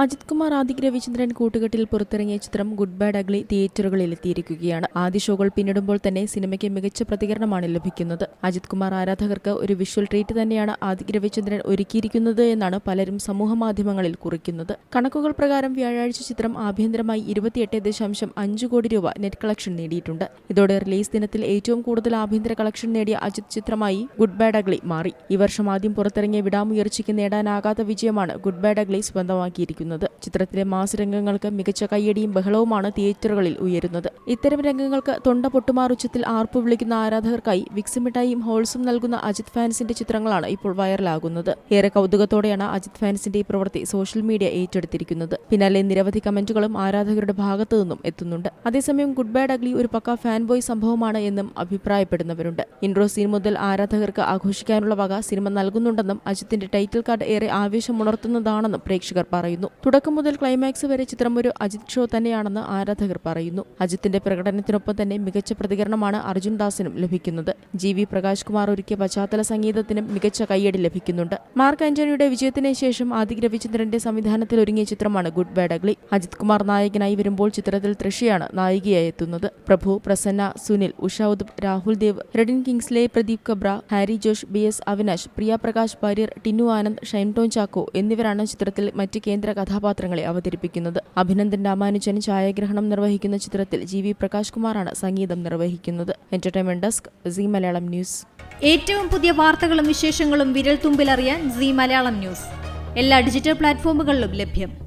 അജിത് കുമാർ ആദിക് രവിചന്ദ്രൻ കൂട്ടുകെട്ടിൽ പുറത്തിറങ്ങിയ ചിത്രം ഗുഡ് ബാഡ് അഗ്ലി തിയേറ്ററുകളിൽ എത്തിയിരിക്കുകയാണ്. ആദ്യ ഷോകൾ പിന്നിടുമ്പോൾ തന്നെ സിനിമയ്ക്ക് മികച്ച പ്രതികരണമാണ് ലഭിക്കുന്നത്. അജിത് കുമാർ ആരാധകർക്ക് ഒരു വിഷ്വൽ ട്രീറ്റ് തന്നെയാണ് ആദിക് രവിചന്ദ്രൻ ഒരുക്കിയിരിക്കുന്നത് എന്നാണ് പലരും സമൂഹ മാധ്യമങ്ങളിൽ കുറിക്കുന്നത്. കണക്കുകൾ പ്രകാരം വ്യാഴാഴ്ച ചിത്രം ആഭ്യന്തരമായി ഇരുപത്തിയെട്ട് ദശാംശം അഞ്ച് കോടി രൂപ നെറ്റ് കളക്ഷൻ നേടിയിട്ടുണ്ട്. ഇതോടെ റിലീസ് ദിനത്തിൽ ഏറ്റവും കൂടുതൽ ആഭ്യന്തര കളക്ഷൻ നേടിയ അജിത് ചിത്രമായി ഗുഡ് ബാഡ് അഗ്ലി മാറി. ഈ വർഷം ആദ്യം പുറത്തിറങ്ങിയ വിടാമുയർച്ചയ്ക്ക് നേടാനാകാത്ത വിജയമാണ് ഗുഡ് ബാഡ് അഗ്ലി സ്വന്തമാക്കിയിരിക്കുന്നത്. ചിത്രത്തിലെ മാസ് രംഗങ്ങൾക്ക് മികച്ച കയ്യടിയും ബഹളവുമാണ് തിയേറ്ററുകളിൽ ഉയരുന്നത്. ഇത്തരം രംഗങ്ങൾക്ക് തൊണ്ട പൊട്ടുമാർ ഉച്ചത്തിൽ ആർപ്പു വിളിക്കുന്ന ആരാധകർക്കായി വിക്സിമിഠായും ഹോൾസും നൽകുന്ന അജിത് ഫാൻസിന്റെ ചിത്രങ്ങളാണ് ഇപ്പോൾ വൈറലാകുന്നത്. ഏറെ കൗതുകത്തോടെയാണ് അജിത് ഫാൻസിന്റെ ഈ പ്രവൃത്തി സോഷ്യൽ മീഡിയ ഏറ്റെടുത്തിരിക്കുന്നത്. പിന്നാലെ നിരവധി കമന്റുകളും ആരാധകരുടെ ഭാഗത്തു നിന്നും എത്തുന്നുണ്ട്. അതേസമയം ഗുഡ് ബാഡ് അഗ്ലി ഒരു പക്ക ഫാൻ ബോയ് സംഭവമാണ് എന്നും അഭിപ്രായപ്പെടുന്നവരുണ്ട്. ഇൻട്രോ സീൻ മുതൽ ആരാധകർക്ക് ആഘോഷിക്കാനുള്ള വക സിനിമ നൽകുന്നുണ്ടെന്നും അജിത്തിന്റെ ടൈറ്റിൽ കാർഡ് ഏറെ ആവേശമുണർത്തുന്നതാണെന്നും പ്രേക്ഷകർ പറയുന്നു. തുടക്കം മുതൽ ക്ലൈമാക്സ് വരെ ചിത്രം ഒരു അജിത് ഷോ തന്നെയാണെന്ന് ആരാധകർ പറയുന്നു. അജിത്തിന്റെ പ്രകടനത്തിനൊപ്പം തന്നെ മികച്ച പ്രതികരണമാണ് അർജുൻ ദാസിനും ലഭിക്കുന്നത്. ജി വി പ്രകാശ് കുമാർ ഒരുക്കിയ പശ്ചാത്തല സംഗീതത്തിനും മികച്ച കയ്യടി ലഭിക്കുന്നുണ്ട്. മാർക്ക് ആന്റണിയുടെ വിജയത്തിന് ശേഷം ആദിക് രവിചന്ദ്രന്റെ സംവിധാനത്തിൽ ഒരുങ്ങിയ ചിത്രമാണ് Good Bad Ugly Ajith Kumar നായകനായി വരുമ്പോൾ ചിത്രത്തിൽ തൃഷയാണ് നായികയായി എത്തുന്നത്. Prabhu Prasanna Sunil Usha Uthup Rahul Dev Redin Kingsley Pradeep Kabra Harry Josh B S Avinash Priya Prakash Varrier Tinnu Anand Shine Tom Chacko എന്നിവരാണ് ചിത്രത്തിൽ മറ്റ് കേന്ദ്ര കഥാപാത്രങ്ങളെ അവതരിപ്പിക്കുന്നത്. അഭിനന്ദൻ രാമാനുജൻ ഛായാഗ്രഹണം നിർവഹിക്കുന്ന ചിത്രത്തിൽ ജി വി പ്രകാശ് കുമാറാണ് സംഗീതം നിർവഹിക്കുന്നത്. Entertainment desk Zee Malayalam news ഏറ്റവും പുതിയ വാർത്തകളും വിശേഷങ്ങളും വിരൽ തുമ്പിലറിയാൻ സി മലയാളം ന്യൂസ് എല്ലാ ഡിജിറ്റൽ പ്ലാറ്റ്ഫോമുകളിലും ലഭ്യം.